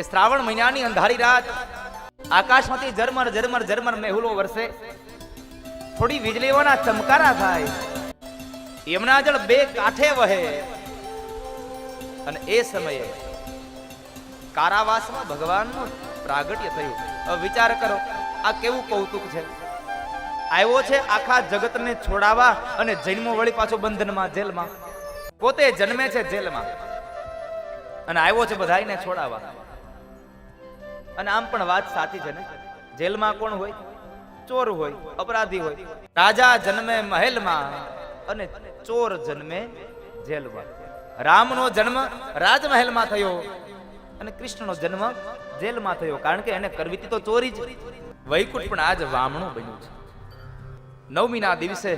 એ શ્રાવણ મહિનાની અંધારી રાત. આકાશમાંથી ઝરમર ઝરમર ઝરમર મેહુલો વરસે. થોડી વીજળીઓના ચમકારા થાય. યમુના જળ બે કાંઠે વહે. અને એ સમયે કારાવાસમાં ભગવાનનું પ્રાગટ્ય થયું. વિચાર કરો, આ કેવું કૌતુક છે? આવ્યો છે આખા જગતને છોડાવા અને જન્મો વળી પાછો બંધનમાં, જેલમાં. પોતે જન્મે છે જેલમાં. અને આવ્યો છે બધાને છોડાવવા. અને આમ પણ વાત સાચી છે ને? જેલમાં કોણ હોય? ચોર હોય, અપરાધી હોય. રાજા જન્મે મહેલમાં અને ચોર જન્મે જેલમાં. રામનો જન્મ રાજમહેલમાં થયો અને કૃષ્ણનો જન્મ જેલમાં થયો. કારણ કે એને કરવી તો ચોરી જ. વૈકુંઠ પણ આજ વામણું બન્યું છે. નવમીના દિવસે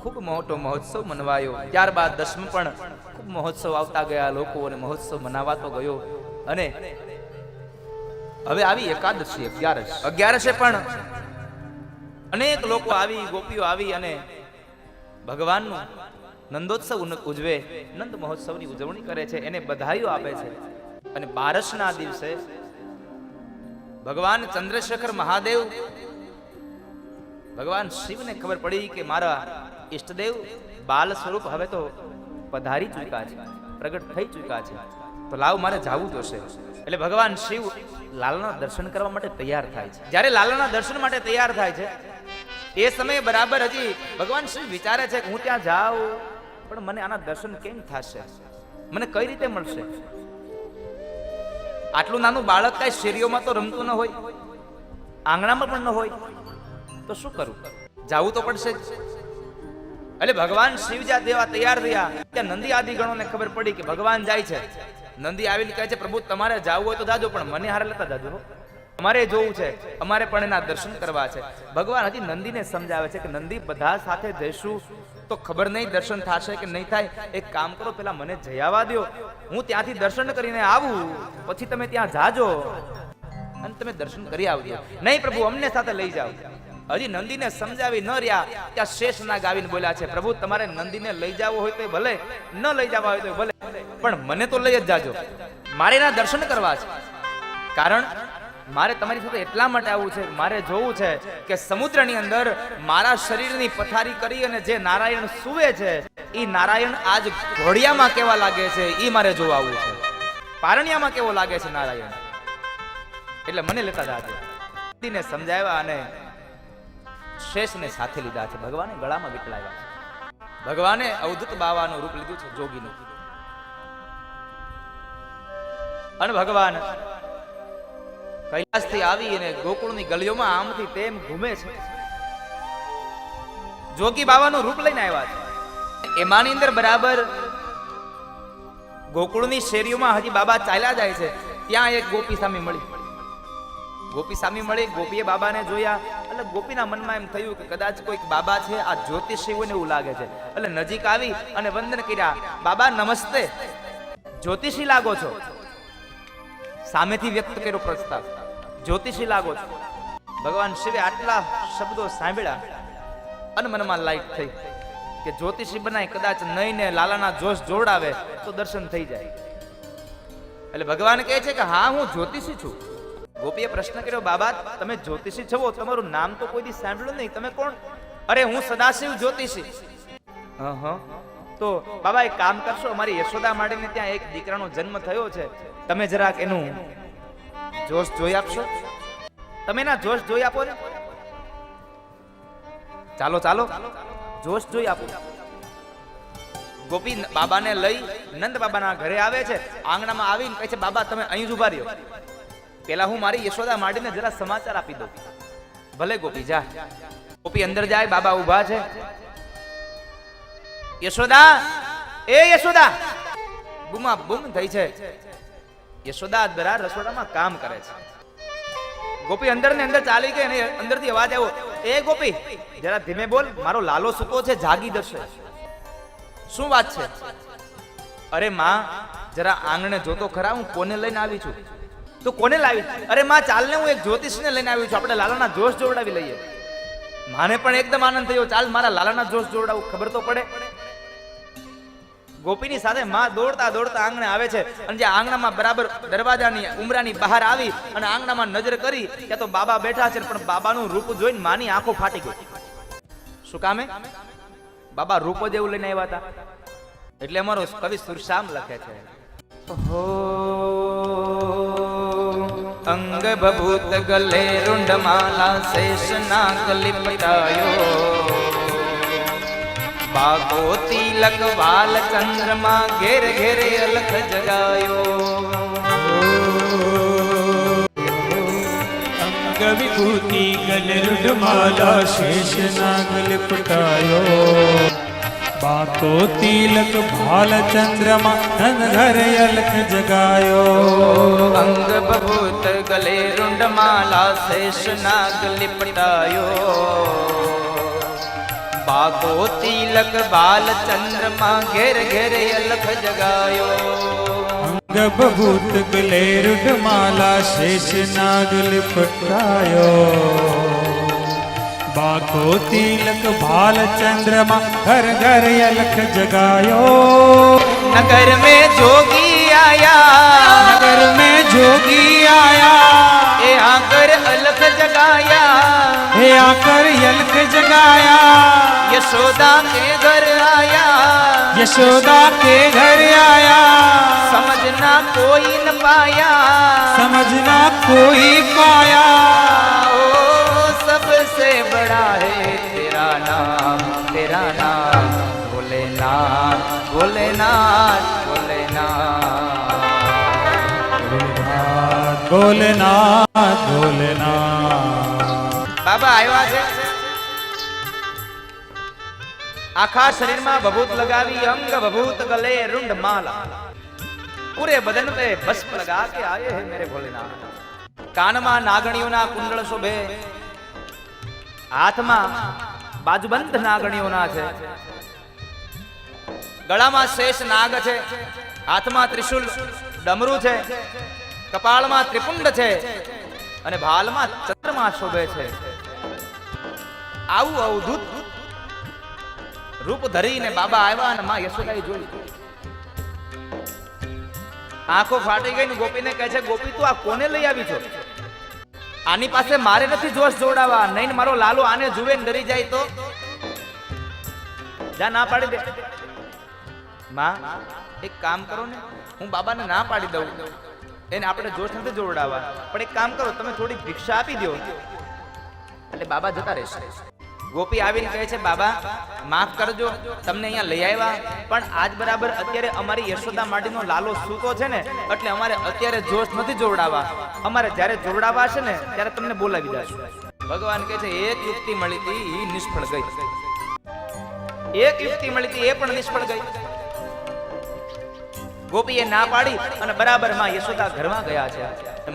ખૂબ મોટો મહોત્સવ મનવાયો. ત્યારબાદ દસમ પણ ખૂબ મહોત્સવ આવતા ગયા. લોકો અને મહોત્સવ મનાવાતો ગયો. અને હવે આવી એકાદશી, અગિયારસ. અગિયારસે પણ અનેક લોકો આવી, ગોપીઓ આવી અને ભગવાનનું નંદોત્સવ ઉજવે, નંદ મહોત્સવની ઉજવણી કરે છે, એને બધાઈઓ આપે છે. અને બારસના દિવસે ભગવાન ચંદ્રશેખર મહાદેવ, ભગવાન શિવને ખબર પડી કે મારા ઈષ્ટદેવ બાલ સ્વરૂપ હવે તો પધારી ચૂક્યા છે, પ્રગટ થઈ ચૂક્યા છે. તો લાવ મારે જાવું છે. એટલે ભગવાન શિવ લાલાના દર્શન કરવા માટે તૈયાર થાય છે. જ્યારે લાલાના દર્શન માટે તૈયાર થાય છે, એ સમયે બરાબર હજી ભગવાન શિવ વિચારે છે કે હું ત્યાં જાઉં, પણ મને આના દર્શન કેમ થશે? મને કઈ રીતે મળશે? આટલું નાનું બાળક કઈ શેરીઓમાં તો રમતું ન હોય, આંગણામાં પણ ન હોય, તો શું કરું? જવું તો પડશે જ. એટલે ભગવાન શિવ જ્યાં દેવા તૈયાર થયા ત્યાં નંદી આદિ ગણોને ખબર પડી કે ભગવાન જાય છે. નંદી આવીને કહે છે, પ્રભુ, તમારે જાવું હોય તો જાજો, પણ મને હારે લેતા જાજો. અમારે જોવું છે, અમારે પણ એના દર્શન કરવા છે. ભગવાન હજી નંદીને સમજાવે છે કે નંદી બધા સાથે જઈશું તો ખબર નહીં દર્શન થશે કે નહીં થાય. એક કામ કરો, પેલા મને જઈ આવવા દ્યો. હું ત્યાંથી દર્શન કરીને આવું, પછી તમે ત્યાં જાજો. અને તમે દર્શન કરી આવજો. નહીં પ્રભુ, અમને સાથે લઈ જાઓ. હજી નંદીને સમજાવી ન રહ્યા, ત્યાં શેષનાગ ગાવીને બોલ્યા છે, પ્રભુ, તમારે નંદીને લઈ જવો હોય તો ભલે, ન લઈ જવા હોય તો ભલે, પણ મને તો લઈ જ જાજો. મારે એના દર્શન કરવા છે. કારણ, મારે તમારી સાથે એટલા માટે આવવું છે, મારે જોવું છે કે સમુદ્રની અંદર મારા શરીરની પથારી કરી અને જે નારાયણ સુવે છે એ નારાયણ આજ ઘોડિયામાં કેવા લાગે છે એ મારે જોવા આવવું છે. પારણિયામાં કેવો લાગે છે નારાયણ? એટલે મને લેતા જાજો. સમજાવ્યા અને શેષને સાથે લીધા છે. ભગવાને ગળામાં વિકળાવ્યા છે. ભગવાને અવધૂત બાવાનું રૂપ લીધું છે, જોગીનું. અને ભગવાન કૈલાસથી આવી ગોકુળની ગલીઓમાં આમથી તેમ ઘૂમે છે. જોગી બાવાનું રૂપ લઈને આવ્યા છે. એમાંની અંદર બરાબર ગોકુળની શેરીઓમાં હજી બાબા ચાલ્યા જાય છે. ત્યાં એક ગોપી સામે મળી. ગોપી સામે મળી, ગોપીએ બાબાને જોયા. એટલે ગોપીના મનમાં એમ થયું કે કદાચ કોઈક બાબા છે, આ જ્યોતિષી હોય એવું લાગે છે. એટલે નજીક આવી અને વંદન કર્યા, બાબા, નમસ્તે. જ્યોતિષી લાગો છો? સામેથી વ્યક્ત કર્યો પ્રસ્તાવ. જ્યોતિષી લાગો છો? ભગવાન શિવે આટલા શબ્દો સાંભળ્યા અને મનમાં લાઈટ થઈ કે જ્યોતિષી બનાય, કદાચ નહીં ને લાલાના જોશ જોડાવે તો દર્શન થઈ જાય. એટલે ભગવાન કહે છે કે, હા, હું જ્યોતિષી છું. ગોપીએ પ્રશ્ન કર્યો, બાબા, તમે જ્યોતિષી છો, તમારું નામ તો કોઈ દી સાંભળ્યું નહીં? તમે કોણ? અરે, હું સદાશિવ જ્યોતિષી. તો, બાબા, એક કામ કરશો, અમારી યશોદા માડીને ત્યાં એક દીકરાનો જન્મ થયો છે. તમે જરાક એનું જોશ જોઈ આપશો? તમે ના જોશ જોઈ આપો ને. ચાલો ચાલો, જોશ જોઈ આપો. ગોપી બાબાને લઈ નંદ બાબાના ઘરે આવે છે, આંગણામાં આવીને કહે છે, બાબા, તમે અહીં જ ઊભા રહ્યો. પેલા હું મારી યશોદા માંડીને જરા સમાચાર આપી દઉં. ભલે ગોપી, જા. ગોપી અંદર જાય, બાબા ઊભા છે. યશોદા, એ યશોદા! બુમા બુમ થઈ છે. યશોદા બરા રસોડામાં કામ કરે છે. ગોપી અંદર ને અંદર ચાલી ગઈ અને અંદરથી અવાજ આવ્યો, એ ગોપી, જરા ધીમે બોલ, મારો લાલો સૂતો છે, જાગી જશે. શું વાત છે? અરે માં, જરા આંગણે જોતો ખરા, હું કોને લઈને આવી છું? તો કોને લાવી? અરે માં, ચાલને હું એક જ્યોતિષને લઈને આવ્યો છું. આપણે લાલાના જોશ જોવડાવી લઈએ. માને પણ એકદમ આનંદ થયો. ચાલ, મારા લાલાના જોશ જોવડાવું. ખબર તો પડે. ગોપીની સાથે માં દોડતા દોડતા આંગણે આવે છે. અને જે આંગણામાં બરાબર દરવાજાની ઉમરાની બહાર આવી અને આંગણામાં નજર કરી કે તો બાબા બેઠા છે. પણ બાબાનું રૂપ જોઈને માની આંખો ફાટી ગઈ. શું કામે? બાબા રૂપ જ એવું લઈને આવ્યા હતા. એટલે અમારો કવિ સુરશામ લખે છે. હો અંગ ભભૂત ગલે રુંડમાલા શેષ નાગ લિપટાયો બાગો તિલક વાલ ચંદ્રમા ઘેર ઘેરે અલખ જગાયો અંગ વિભૂતિ ગલ માલા શેષ નાગ લિપટાયો બાકો તિલક ભાલ ચંદ્રમા ધન ઘર અલખ જગાયો અંગ બભૂત ગલે રુંડમાલા શેષ નાગ લિપટાયો બાગો તિલક બાલ ચંદ્રમા ઘેર ઘેર અલખ જગાયો અંગ બભૂત ગલે માલા શેષ નાગ લિપટાયો पाको तिलक भाल चंद्रमा घर घर अलख जगायो। नगर में जोगी आया। नगर में जोगी आया। ए आकर अलख जगाया। ए आकर अलख जगाया। यशोदा के घर आया। यशोदा के घर आया। समझना कोई न पाया। समझना कोई पाया। बड़ा है तेरा नाम तेरा नाम भोलेनाथ भोलेनाथ भोलेनाथ भोलेनाथ भोलेनाथ બાબા આવ્યા છે આખા શરીરમાં ભભૂત લગાવી અંગ ભભૂત ગલે रुंड माला પૂરે બદન पे भस्म लगा के आए हैं मेरे भोलेनाथ કાનમાં નાગણીઓના કુંડળ શોભે હાથમાં બાજુબંધ નાગણીઓના છે. ગળામાં શેષ નાગ છે, હાથમાં ત્રિશુલ ડમરું છે, કપાળમાં ત્રિપુંડ છે અને ભાલમાં ચંદ્રમા શોભે છે. આવું અવધૂત રૂપ ધરીને બાબા આવ્યા અને માં યશોદાએ જોયું. આંખો ફાટી ગઈ ને ગોપીને કહે છે, ગોપી, તું આ કોને લઈ આવી છો? આની પાસે મારે નથી જોશ જોડાવા. નહીં મારો લાલો આને જુએ ને ડરી જાય તો? જા, ના પાડી દે. માં, એક કામ કરો ને. હું બાબાને ના પાડી દઉં. એને આપણે જોશ નથી જોડાવા. પણ એક કામ કરો, તમે થોડી ભિક્ષા આપી દો. એટલે બાબા જતા રહેશે. ગોપી આવીને કહે છે, બાબા, માફ કરજો, તમને અહીંયા લઈ આવ્યા, પણ આજ બરાબર અત્યારે અમારી યશોદા માટીનો લાલો સૂતો છે ને, એટલે અમારે અત્યારે જોશ નથી જોવડાવવા. અમારે જ્યારે જોવડાવવા છે ને, ત્યારે તમને બોલાવી દઈશું. ભગવાન કહે છે, એક યુક્તિ મળી હતી એ નિષ્ફળ ગઈ. એક યુક્તિ મળી હતી, એ પણ નિષ્ફળ ગઈ. ગોપીએ ના પાડી અને બરાબરમાં યશોદા ઘરમાં ગયા છે.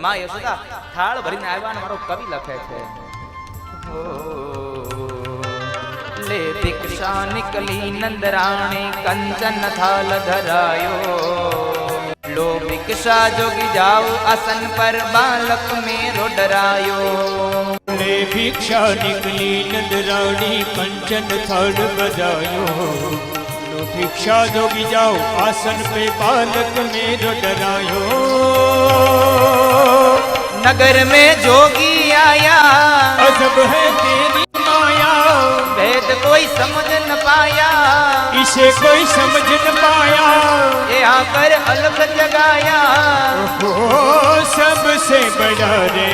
માં યશોદા થાળ ભરીને આવ્યા મારો કવિ લખે છે. એટલે ભિક્ષા નીકળી નંદરાણી કંચન થાલ ધરાયો લો ભિક્ષા જોગી જાવ આસન પર બાલક મેરો ડરાયો લે ભિક્ષા નીકળી નંદરાણી કંચન થાળ બજાયો લો ભિક્ષા જોગી જાવ આસન પે બાલક મેરો ડરાયો નગર મેં જોગી આયા અજબ હે તેરી માયા કોઈ સમજ ન પાયા. ઈશે કોઈ સમજ ન પાયા. એ આકર અલગ જગાયા. ઓ સબસે બડા રે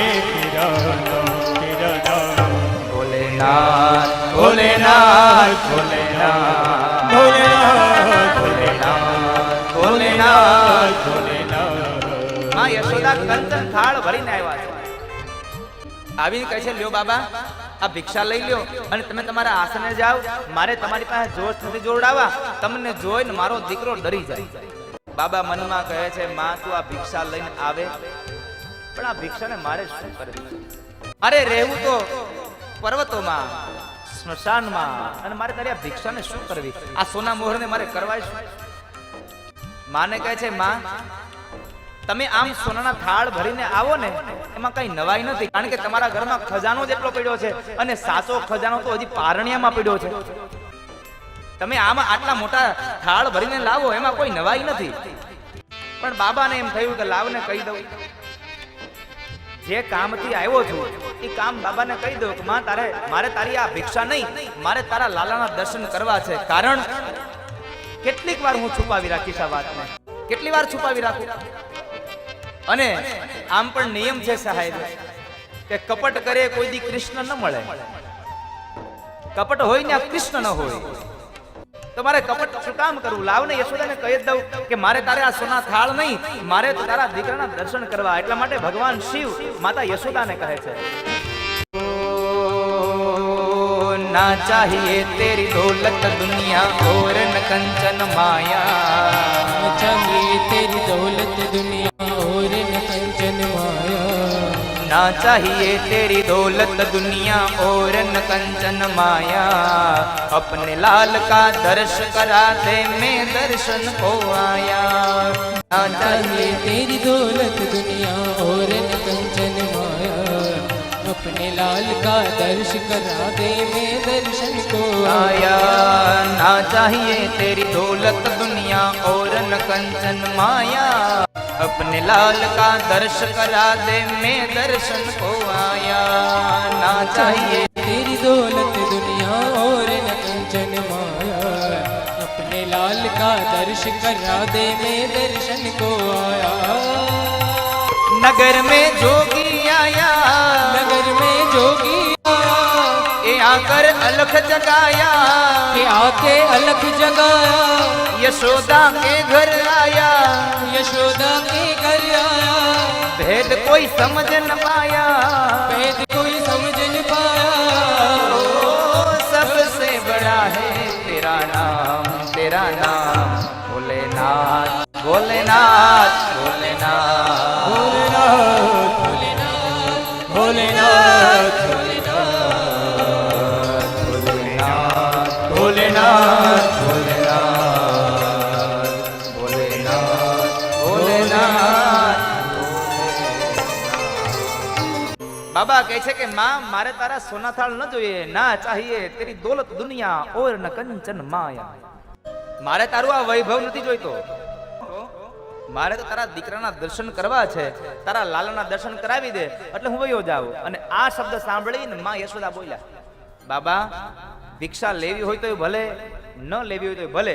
આવીને કહે છે લ્યો બાબા આ ભિક્ષા લઈ લ્યો અને તમે તમારા આસને જાઓ. મારે તમારી પાસે જોશ નથી જોડાવા. તમને જોઈને મારો દીકરો ડરી જાય. બાબા મનમાં કહે છે, માં, તું આ ભિક્ષા લઈને આવે. પણ આ ભિક્ષાને મારે શું કરવી અરે, રહેવું તો પર્વતોમાં, સ્મશાનમાં, અને મારે તારી આ ભિક્ષાને શું કરવી? આ સોના મોહરને મારે કરવાય માને કહે છે, માં તમે આમ સોનાના થાળ ભરીને આવો ને, એમાં કઈ નવાઈ નથી, કારણ કે તમારા ઘરમાં ખજાનો જેટલો પડ્યો છે અને સાચો ખજાનો તો હજી પારણિયામાં પડ્યો છે. તમે આમાં આટલા મોટા થાળ ભરીને લાવો, એમાં કોઈ નવાઈ નથી. પણ બાબાને એમ થયું કે લાવને કહી દઉં. જે કામથી આવ્યો છું, એ કામ બાબાને કહી દઉં કે માં, તારે, મારે તારી આ ભિક્ષા નહીં, મારે તારા લાલાના દર્શન કરવા છે. કારણ, કેટલીક વાર હું છુપાવી રાખીશ આ વાતને. કેટલી વાર છુપાવી રાખું? અને આમ પણ નિયમ છે સાહેબ, કે કપટ કરે કોઈ દી કૃષ્ણ ન મળે. કપટ હોય ને કૃષ્ણ ન હોય. તમારે કપટ શું કામ કરવું? લાવ ને યશોદાને કહી દઉં કે મારે તારે આ સોના થાળ નહીં, મારે તારા દીકરાના દર્શન કરવા. એટલા માટે ભગવાન શિવ માતા યશોદાને કહે છે. ના ચાહીએ તેરી દોલત દુનિયા ઓર ન કંચન માયા. ચાહીએ તેરી દોલત દુનિયા ना चाहिए तेरी दौलत दुनिया और न कंचन माया। अपने लाल का दर्श करा दे मैं दर्शन को आया। ना चाहिए तेरी दौलत दुनिया और न कंचन माया। अपने लाल का दर्श करा दे मैं दर्शन को आया। ना चाहिए तेरी दौलत दुनिया और न कंचन माया। अपने लाल का दर्श करा दे मैं दर्शन को आया ना चाहिए तेरी दौलत दुनिया और न कंचन माया अपने लाल का दर्श करा दे मैं दर्शन को आया नगर में जोगी आकर अलख जगाया। के आके अलख जगाया। यशोदा के घर आया। यशोदा के घर आया। भेद कोई समझ न पाया। भेद कोई समझ न पाया। ओ, सबसे बड़ा है तेरा नाम तेरा नाम। भोलेनाथ भोलेनाथ भोलेनाथ। કહે છે કે માં, મારે તારા સોનાથાળ ન જોઈએ. ના ચાહીએ, તેરી દોલત દુનિયા ઓર ન કંચન માયા. મારે તારું આ વૈભવ નથી જોઈતો. મારે તો તારા દીકરાના દર્શન કરવા છે. તારા લાલાના દર્શન કરાવી દે, એટલે હું વયો જાઉં. અને આ શબ્દ સાંભળીને માં યશોદા બોલ્યા, બાબા, દીક્ષા લેવી હોય તો ભલે, ન લેવી હોય તો ભલે.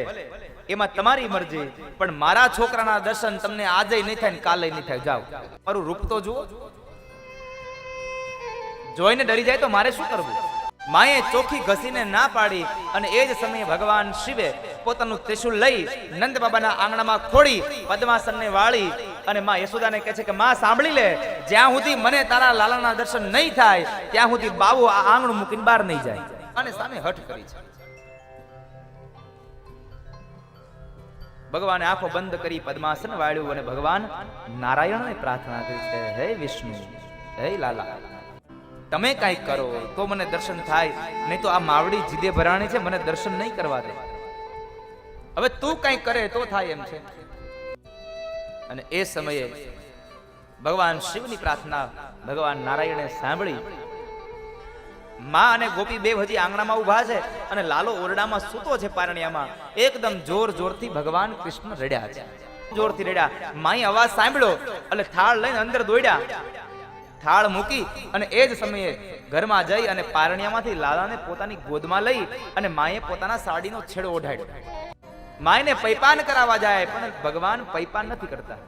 એમાં તમારી મરજી, પણ મારા છોકરાના દર્શન તમને આજે નહીં થાય કાલે નહીં થાય. જાઓ. મારું રૂપ તો જુઓ. જોઈને ડરી જાય તો મારે શું કરવું? માએ ચોખી ઘસીને ના પાડી અને એ જ સમયે ભગવાન શિવે પોતાનું ત્રિશુલ લઈ નંદ બાબાના આંગણામાં ખોડી, પદ્માસનને વાળી અને માં યશોદાને કહે છે કે, માં, સાંભળી લે, જ્યાં સુધી મને તારા લાલાના દર્શન નહીં થાય, ત્યાં સુધી બાવો આ આંગણું મૂકીને બહાર નહીં જાય. અને સામે હઠ કરી છે. ભગવાને આંખો બંધ કરી પદ્માસન વાળ્યું અને ભગવાન નારાયણને પ્રાર્થના કરી છે, હે વિષ્ણુ, હે લાલા તમે કાંઈક કરો તો મને દર્શન થાય, નહીં તો આ માવડી જીદે ભરાણી છે, મને દર્શન નહીં કરવા દે. હવે તું કાંઈક કરે તો થાય એમ છે. અને એ સમયે ભગવાન શિવની પ્રાર્થના ભગવાન નારાયણે સાંભળી. માં અને ગોપી બે હજી આંગણામાં ઊભા છે અને લાલો ઓરડામાં સૂતો છે પારણિયામાં. એકદમ જોર જોરથી ભગવાન કૃષ્ણ રડ્યા છે. જોરથી રડ્યા. માઈ અવાજ સાંભળ્યો એટલે થાળ લઈને અંદર દોડ્યા. થાળ મૂકી અને એ જ સમયે ઘરમાં જઈ અને પારણિયામાંથી લાલાને પોતાની ગોદમાં લઈ અને માએ પોતાના સાડીનો છેડો ઓઢાડ્યો. માયને પૈપાન કરાવવા જાય, પણ ભગવાન પૈપાન નથી કરતા.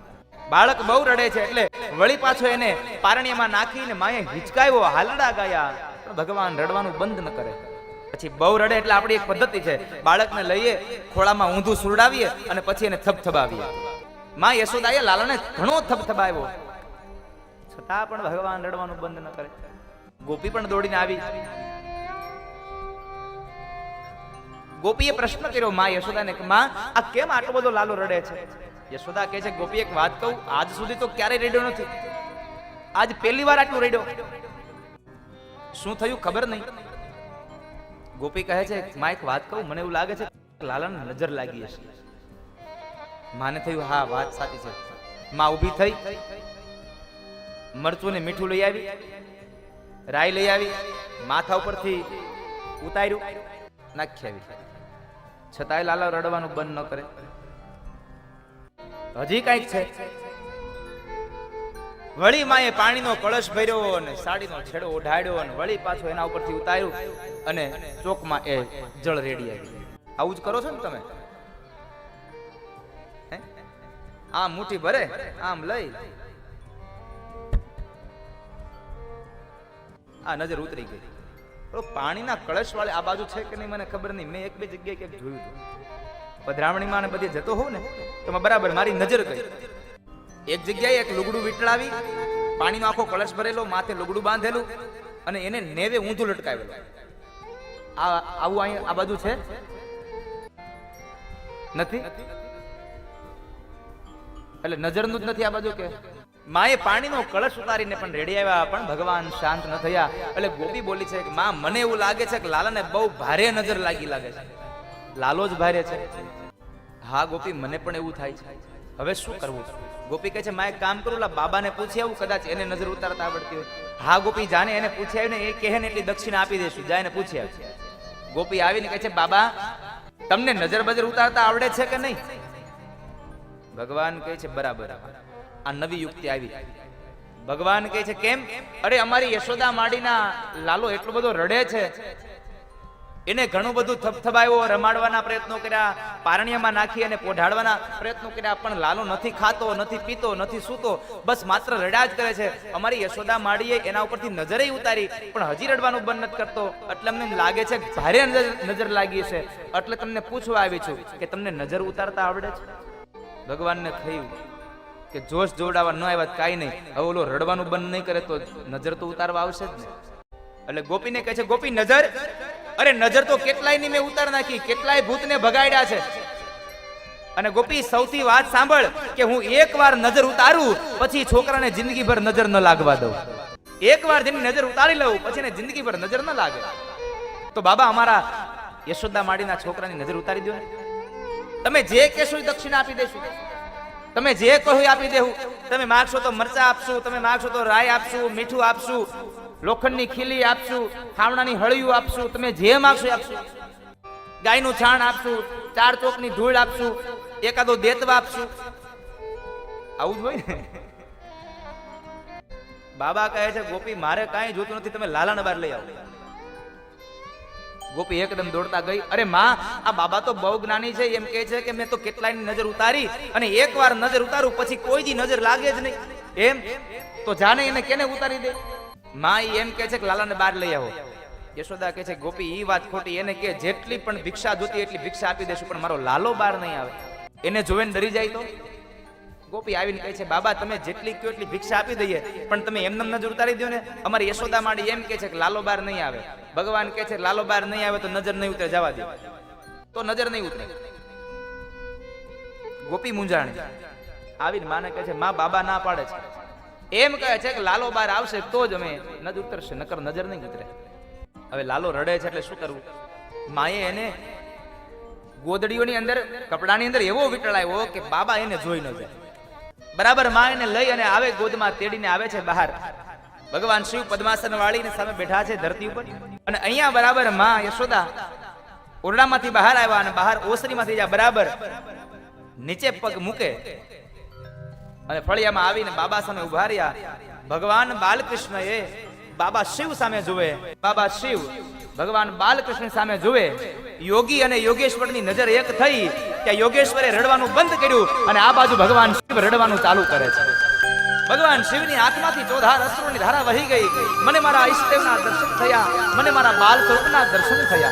બાળક બહુ રડે છે એટલે વળી પાછો એને પારણિયામાં નાખીને માએ હિચકાવ્યો, હાલડા ગયા ભગવાન રડવાનું બંધ ન કરે. પછી બહુ રડે એટલે આપણી એક પદ્ધતિ છે, બાળકને લઈએ, ખોળામાં ઊંધું સુરડાવીએ અને પછી એને થપથપાવીએ. માં યશોદાએ લાલાને ઘણો થપથપાવ્યો. છતાં પણ ભગવાન રડવાનું બંધ ન કરે. ગોપી પણ દોડીને આવી. ગોપીએ પ્રશ્ન કર્યો, માં યશોદાને કે, માં, આ કેમ આટલો બધો લાલો રડે છે? યશોદા કહે છે, ગોપી, એક વાત કહું, આજ સુધી તો ક્યારેય રેડ્યો નથી. આજ પહેલી વાર આટલું રેડ્યો. શું થયું ખબર નહીં. ગોપી કહે છે, માં, એક વાત કહું, મને એવું લાગે છે લાલાને નજર લાગી હશે. માને થયું, હા, વાત સાચી છે. માં ઊભી થઈ. મરચું ને મીઠું લઈ આવી, રાઈ લઈ આવી, માથા ઉપરથી ઉતાર્યું, નાખી આવી. છતાંય લાલા રડવાનું બંધ ન કરે. હજી કાંઈક છે. વળી માએ પાણીનો કળશ ભર્યો અને સાડીનો છેડો ઓઢાડ્યો અને વળી પાછો એના ઉપરથી ઉતાર્યું અને ચોકમાં એ જળ રેડી આવી આવું જ કરો છો ને તમે? આમ મુઠ્ઠી ભરે, આમ લઈ આ નજર ઉતરી ગઈ. પાણીના કળશ વાળે આ બાજુ છે કે નહીં મને ખબર નહીં. મેં એક બે જગ્યાએ ક્યાંક જોયું હતું. પધરામણીમાં ને બધે જતો હોઉં ને, તો બરાબર મારી નજર ગઈ. એક જગ્યાએ એક લુગડું વીટળાવી, પાણીનો આખો કળશ ભરેલો, માથે લુગડું બાંધેલું અને એને નેવે ઊંધું લટકાવેલું. આ આવું અહીં આ બાજુ છે? નથી? એટલે નજરનું જ નથી આ બાજુ કે? માએ પાણીનો કળશ ઉતારીને પણ રેડી આવ્યા, પણ ભગવાન શાંત ન થયા. એટલે ગોપી બોલી છે કે, માં, મને એવું લાગે છે કે લાલાને બહુ ભારે નજર લાગી લાગે છે. લાલો જ ભારે છે. હા, ગોપી, મને પણ એવું થાય છે. હવે શું કરવું? ગોપી કહે છે માએ કામ કરું, લા, બાબાને પૂછી આવું, કદાચ એને નજર ઉતારતા આવડતી હોય. હા, ગોપી જાને એને પૂછી આવીને એ કહે ને એટલી દક્ષિણા આપી દેશું જાય ને પૂછી આવ. ગોપી આવીને કહે છે, બાબા, તમને નજર બજર ઉતારતા આવડે છે કે નહીં? ભગવાન કહે છે, બરાબર. આ નવી યુક્તિ આવી. ભગવાન કહે છે, કેમ? અરે, અમારી યશોદા માડીના લાલો એટલો બધો રડે છે. એને ઘણું બધું થપથપાયો, રમાડવાના પ્રયત્નો કર્યા, પારણિયામાં નાખી અને પોઢાડવાના પ્રયત્નો કર્યા, પણ લાલો નથી ખાતો, નથી પીતો, નથી સૂતો, બસ માત્ર રડ્યા જ કરે છે. અમારી યશોદા માડીએ એના ઉપરથી નજરે ઉતારી, પણ હજી રડવાનું બંધ નથી કરતો. એટલે અમને લાગે છે, ભારે નજર લાગી છે. એટલે તમને પૂછવા આવી છું કે તમને નજર ઉતારતા આવડે છે? ભગવાનને થયું કે જોશ જોડાવા ન આવ્યા કાંઈ નહીં. હવે ઓલો રડવાનું બંધ નહીં કરે તો નજર તો ઉતારવા આવશે જ ને. એટલે ગોપીને કહે છે, ગોપી, નજર. અરે નજર તો કેટલાયની મેં ઉતાર નાખી, કેટલાય ભૂતને ભગાડ્યા છે. અને ગોપી, સૌથી વાત સાંભળ કે હું એકવાર નજર ઉતારું, પછી છોકરાને જિંદગીભર નજર ન લાગવા દઉં. એકવાર જેની નજર ઉતારી લઉં, પછી એને જિંદગીભર નજર ન લાગે. તો બાબા, અમારા યશોદા માડીના છોકરાની નજર ઉતારી દો તમે જે કહેશો એ દક્ષિણા આપી દેશું. તમે જે કહો આપી દેવું. તમે માગશો તો મરચા આપશું, તમે માગશો તો રાય આપશું, મીઠું આપશું, લોખંડની ખીલી આપશું ખાવડાની હળિયું આપશું, તમે જે માગશો આપશું. ગાયનું છાણ આપશું, ચાર ચોકની ધૂળ આપશું, એકાદો દેતવા આપશું. આવું જ હોય ને? બાબા કહે છે, ગોપી, મારે કાંઈ જોતું નથી, તમે લાલાને બહાર લઈ આવો. ગોપી એકદમ દોડતા ગઈ. અરે માં, આ બાબા તો બહુ જ્ઞાની છે, એમ કહે છે કે મેં તો કેટલાયની નજર ઉતારી અને એકવાર નજર ઉતારું પછી કોઈ દી નજર લાગે જ નહીં. એમ? તો જાને એને કેને ઉતારી દે? માં એમ કહે છે કે લાલાને બહાર લઈ આવો. યશોદા કહે છે, ગોપી એ વાત ખોટી. એને કે, જેટલી પણ ભિક્ષા જોતી એટલી ભિક્ષા આપી દેશું, પણ મારો લાલો બહાર નહીં આવે. એને જોઈને ડરી જાય તો? ગોપી આવીને કહે છે, બાબા, તમે જેટલી કયો એટલી ભિક્ષા આપી દઈએ, પણ તમે એમને નજર ઉતારી દો ને. અમારી યશોદા માડી એમ કહે છે કે, લાલો બાર નહીં આવે. ભગવાન કહે છે, લાલો બાર નહીં આવે તો નજર નહીં ઉતરે, જવા દે તો નજર નહીં ઉતરે. ગોપી મુંજાણી આવીને માને કહે છે, માં, બાબા ના પાડે છે. એમ કહે છે કે, લાલો બાર આવશે તો જ અમે નજર ઉતરશે, નકર નજર નહીં ઉતરે. હવે લાલો રડે છે એટલે શું કરવું? માએ એને ગોદડીઓની અંદર, કપડાની અંદર એવો વીંટળાયો કે, બાબા, એને જોઈ ન જાય. બરાબર માને લઈ અને આવે ગોદમાં તેડીને આવે છે બહાર. ભગવાન શિવ પદ્માસન વાળીને સામે બેઠા છે ધરતી ઉપર. અને અહીંયા બરાબરમાં યશોદા ઓરડામાંથી બહાર આવ્યા અને બહાર ઓસરીમાંથી જ્યાં બરાબર નીચે પગ મૂકે અને ફળિયામાં આવીને બાબા સામે ઊભા રહ્યા. ભગવાન બાલકૃષ્ણ એ બાબા શિવ સામે જુએ. બાબા શિવ ભગવાન બાલકૃષ્ણ સામે જુએ. યોગી અને યોગેશ્વરની નજર એક થઈ કે યોગેશ્વરે રડવાનું બંધ કર્યું અને આ બાજુ ભગવાન શિવ રડવાનું ચાલુ કરે છે. ભગવાન શિવની આંખમાંથી ચોધાર અશ્રુની ધારા વહી ગઈ. મને મારા ઈષ્ટદેવના દર્શન થયા. મને મારા બાલ સ્વરૂપના દર્શન થયા.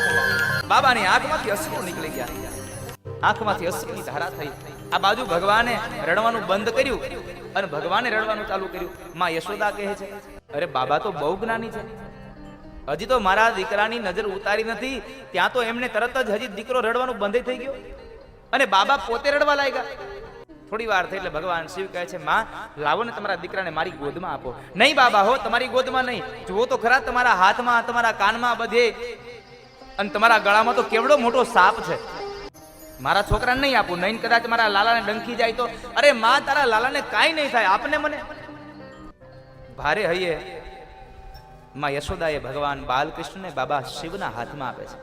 બાબાની આંખમાંથી અશ્રુ નીકળી ગયા. આંખમાંથી અશ્રુની ધારા થઈ. આ બાજુ ભગવાને રડવાનું બંધ કર્યું અને ભગવાને રડવાનું ચાલુ કર્યું. માં યશોદા કહે છે, અરે બાબા તો બહુ જ્ઞાની છે. હજી તો મારા દીકરાની નજર ઉતારી નથી, ત્યાં તો એમને તરત જ હજી દીકરો રડવાનું બંધ થઈ ગયો. અને બાબા પોતે રડવા લાગ્યા. થોડી વાર થઈ એટલે ભગવાન શિવ કહે છે, માં, લાવો ને તમારા દીકરાને મારી ગોદમાં આપો. નહીં બાબા હો, તમારી ગોદમાં નહીં. જુઓ તો ખરા તમારા હાથમાં, તમારા કાનમાં બધે. અને તમારા ગળામાં તો કેવડો મોટો સાપ છે. મારા છોકરાને નહીં આપું. નહીં કદાચ મારા લાલાને ડંખી જાય તો. અરે માં, તારા લાલાને કાંઈ નહીં થાય. આપને મને. ભારે હૈયે માં યશોદાએ ભગવાન બાલકૃષ્ણને બાબા શિવના હાથમાં આપે છે.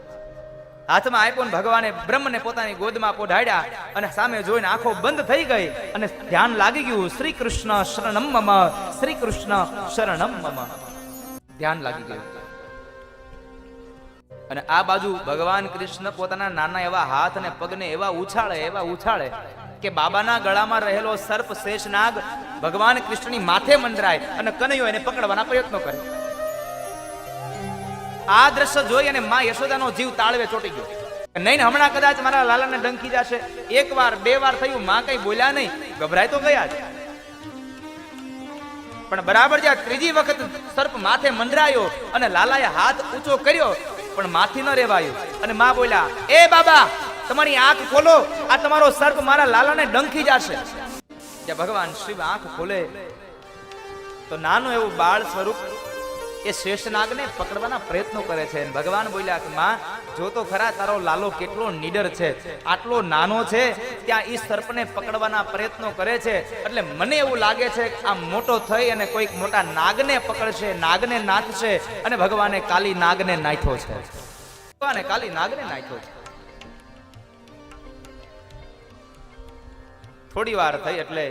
હાથમાં આપ્યો ને ભગવાને બ્રહ્મને પોતાની ગોદમાં પોઢાડ્યા અને સામે જોઈને આંખો બંધ થઈ ગઈ અને ધ્યાન લાગી ગયું. શ્રી કૃષ્ણ શરણમ મમ શ્રી કૃષ્ણ શરણમ મમ ધ્યાન લાગી ગયું. અને આ બાજુ ભગવાન કૃષ્ણ પોતાના નાના એવા હાથ અને પગને એવા ઉછાળે એવા ઉછાળે કે બાબાના ગળામાં રહેલો સર્પ શેષનાગ ભગવાન કૃષ્ણની માથે મંડરાય અને કનૈયો એને પકડવાના પ્રયત્નો કરે. આ દ્રશ્ય જોઈ અને મા યશોદાનો જીવ તાળવે ચોટી ગયો. નહીં હમણાં કદાચ મારા લાલાને ડંખી જશે. એક વાર બે વાર થયું, માં કઈ બોલ્યા નહીં. ગભરાય તો ગયા જ. પણ બરાબર જ્યાં ત્રીજી વખત સર્પ માથે મંડરાયો અને લાલાએ હાથ ઊંચો કર્યો, પણ માથી ન રેવાયું. અને માં બોલ્યા, એ બાબા, તમારી આંખ ખોલો. આ તમારો સર્પ મારા લાલાને ડંખી જશે. જ્યાં ભગવાન શિવ આંખ ખોલે, તો નાનું એવું બાળ સ્વરૂપ એ શેષનાગને પકડવાના પ્રયત્નો કરે છે. ભગવાન બોલ્યા કે, માં, જો તો ખરા તારો લાલો કેટલો નીડર છે, આટલો નાનો છે, ત્યાં ઈ સર્પને પકડવાના પ્રયત્નો કરે છે. એટલે મને એવું લાગે છે કે આ મોટો થઈ અને કોઈક મોટા નાગને પકડશે, નાગને નાથશે અને ભગવાને કાલી નાગને નાખ્યો છે. ભગવાને કાલી નાગને નાખ્યો છે. થોડી વાર થઈ એટલે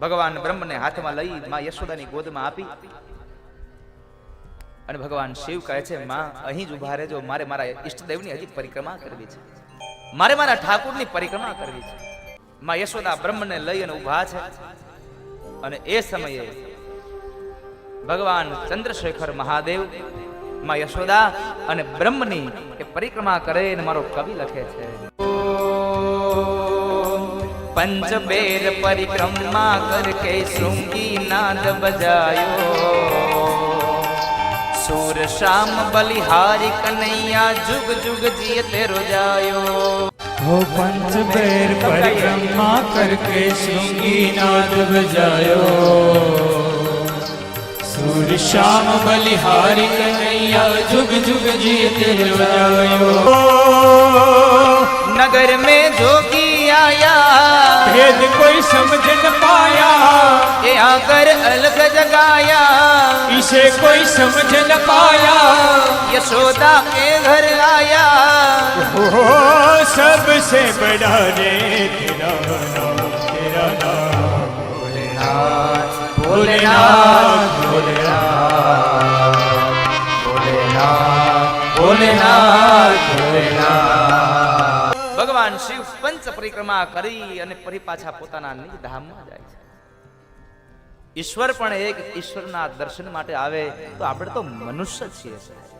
ભગવાન બ્રહ્મને હાથમાં લઈ માં યશોદાની ગોદમાં આપી. અને ભગવાન શિવ કહે છે, માં, અહીં જ ઊભા રહેજો. મારે મારા ઈષ્ટદેવની હજી પરિક્રમા કરવી છે. મારે મારા ઠાકુરની પરિક્રમા કરવી છે. માં યશોદા બ્રહ્મને લઈ અને ઊભા છે. અને એ સમયે ભગવાન ચંદ્રશેખર મહાદેવ, માં યશોદા અને બ્રહ્મની એ પરિક્રમા કરે અને મારો કવિ લખે છે. પંચબેર પરિક્રમા કરકે શૃંગી નાદ બજાયો. સુર શામ બલિહારી કનૈયા જુગ જુગ જીયતે રોજાયો हो पंच बेर परिक्रमा करके श्रृंगी नाद बजायो सूर श्याम बलिहारी कन्हैया जुग जुग जीते बजायो नगर में जोगी भेद कोई समझ न पाया। ये आकर अलग जगाया। इसे कोई समझ न पाया। यशोदा के घर आया हो सबसे बड़ा रे तेरा नाम तेरा नाम बोलना बोलना પરિક્રમા કરી અને ફરી પાછા પોતાના ધામમાં જાય છે ઈશ્વર પણ એક ઈશ્વરના દર્શન માટે આવે તો આપણે તો મનુષ્ય છીએ સાહેબ.